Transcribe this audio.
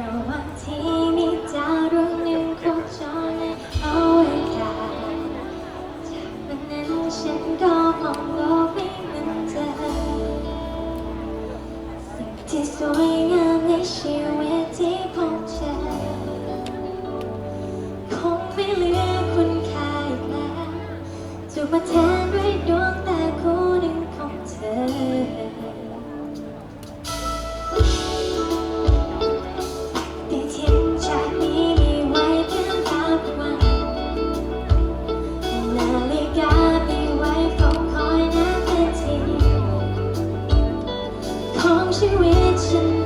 ระหว่างที่มีดาวดวงหนึ่งโคจรในอวกาศจากวันนั้นฉันก็มองโลกไม่เหมือนเดิมสิ่งที่สวยงามในชีวิตที่พบเจอคงไม่เหลือคุณค่าอีกแล้วถูกมาแทนด้วย she reaching